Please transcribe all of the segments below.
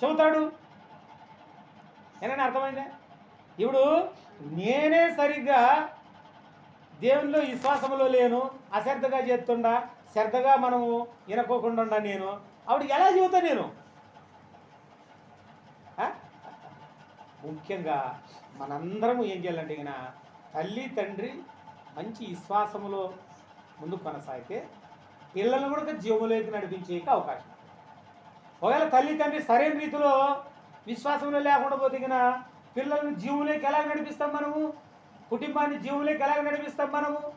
చెబుతాడు ఏమైనా అర్థమైందా? ఇప్పుడు నేనే సరిగ్గా దేవునిలో విశ్వాసంలో లేను అశ్రద్ధగా చేస్తుండా శ్రద్ధగా మనము వినకోకుండా నేను అప్పుడు ఎలా చెబుతా నేను? ముఖ్యంగా మనందరము ఏం చేయాలంటే ఇక తల్లి తండ్రి మంచి విశ్వాసములో ముందుకు కొనసాగితే పిల్లలను కూడా జీవములోకి నడిపించేకి అవకాశం. ఒకవేళ తల్లి తండ్రి సరైన రీతిలో విశ్వాసంలో లేకుండా పోతికిన పిల్లలను పిల్లల్ని ఎలాగ నడిపిస్తాం మనము? కుటుంబాన్ని జీవులకి ఎలాగ నడిపిస్తాం మనము?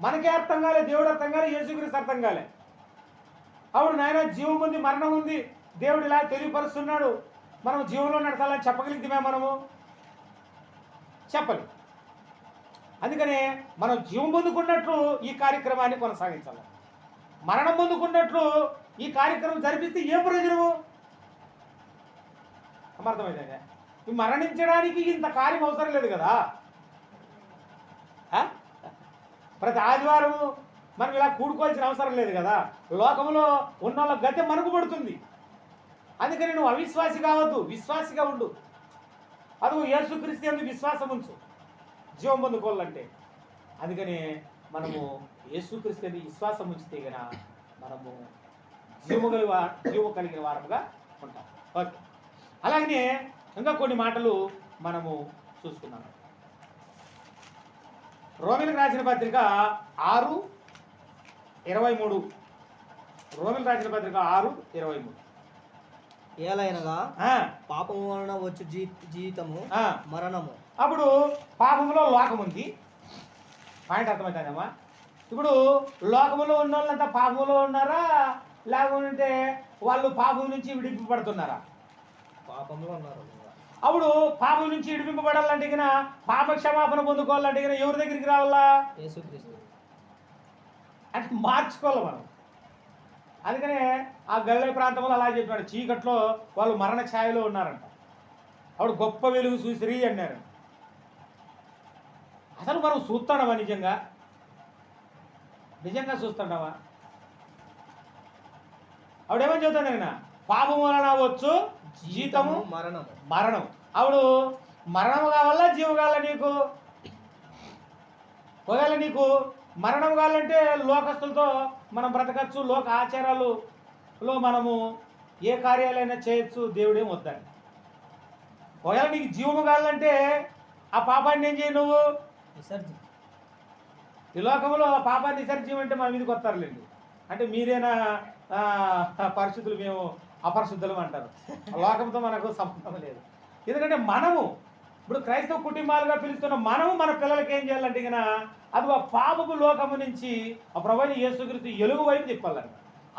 మనకే అర్థం కాలే దేవుడు అర్థం కాలే యేసుక్రీస్తు అర్థం కాలే. అప్పుడు నాయన జీవం ఉంది మరణం ఉంది. దేవుడు ఇలా తెలియపరుస్తున్నాడు. మనం జీవంలో నడచాలని చెప్పగలిగితే మనము? చెప్పలేదు అందుకనే మనం జీవం పొందుకున్నట్లు ఈ కార్యక్రమాన్ని కొనసాగించాలి. మరణం పొందుకున్నట్లు ఈ కార్యక్రమం జరిపిస్తే ఏం ప్రయోజనము? అర్థమైందా మరణించడానికి ఇంత కార్యం అవసరం లేదు కదా? ప్రతి ఆదివారం మనం ఇలా కూడుకోవాల్సిన అవసరం లేదు కదా? లోకంలో ఉన్న వాళ్ళ గతి మనకు పడుతుంది. అందుకని నువ్వు అవిశ్వాసి కావద్దు విశ్వాసిగా ఉండు. అది యేసుక్రీస్తు ఎందుకు విశ్వాసం ఉంచు జీవం పొందుకోవాలంటే. అందుకని మనము యేసుక్రీస్తు ఎందుకు విశ్వాసం ఉంచితే గన మనము జీవము కలిగి వా- జీవము కలిగిన వారముగా ఉంటాం. ఓకే. అలాగనే ఇంకా కొన్ని మాటలు మనము చూసుకున్నాము రోమిలకు రాసిన పత్రిక ఆరు ఇరవై మూడు. రోమిలకు రాసిన పత్రిక ఆరు ఇరవై మూడు. ఏలైనగా ఆ, పాపము వలన వచ్చు జీ జీవితము. మరణము. అప్పుడు పాపములో లోకం ఉంది పాయింట్ అర్థమవుతుందమ్మా ఇప్పుడు లోకములో ఉన్న వాళ్ళంతా పాపములో ఉన్నారా లేకుంటే వాళ్ళు పాపం నుంచి విడిపింపబడుతున్నారా? పాపంలో ఉన్నారు అప్పుడు పాపం నుంచి విడిపింపబడాలంటే పాప క్షమాపణ పొందుకోవాలంటే ఎవరి దగ్గరికి రావాలా? అంటే మార్చుకోవాలి మనం. అందుకనే ఆ గల్లే ప్రాంతంలో అలా చెప్పాడు. చీకట్లో వాళ్ళు మరణ ఛాయలో ఉన్నారంట. అప్పుడు గొప్ప వెలుగు చూసిరి అన్నారు. అసలు మనం చూస్తాడమా నిజంగా? నిజంగా చూస్తాడావా? ఆవిడేమని చెబుతాను నేను పాపం వలన వచ్చు జీతము మరణము. మరణం అప్పుడు మరణం కావాలా జీవం కావాలా నీకు? ఒకవేళ నీకు మరణం కావాలంటే లోకస్తులతో మనం బ్రతకచ్చు లోక ఆచారాలులో మనము ఏ కార్యాలైనా చేయొచ్చు దేవుడేం వద్దని ఒకవేళ నీకు జీవము కావాలంటే ఆ పాపాన్ని ఏం చేయి నువ్వు? విసర్జన. ఈ లోకంలో ఆ పాపాన్ని అంటే మన మీదకి వస్తారులేండి. అంటే మీరేనా పరిశుద్ధులు మేము అపరిశుద్ధులం అంటారు. లోకంతో మనకు సంబంధం లేదు. ఎందుకంటే మనము ఇప్పుడు క్రైస్తవ కుటుంబాలుగా పిలుస్తున్న మనము మన పిల్లలకి ఏం చేయాలంటే ఇక అది ఆ పాపపు లోకము నుంచి ఆ ప్రభుని యేసుకృతి ఎలుగు వైపు తిప్పాలంట.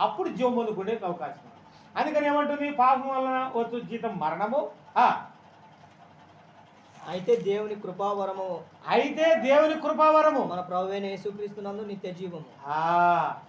అప్పుడు జీవం పొందుకునే అవకాశం అందుకని ఏమంటుంది? పాపం వలన వచ్చు జీతం మరణము. అయితే దేవుని కృపావరము అయితే దేవుని కృపావరము. మన ప్రభువైన యేసుక్రీస్తునందు నిత్య జీవము. ఆ,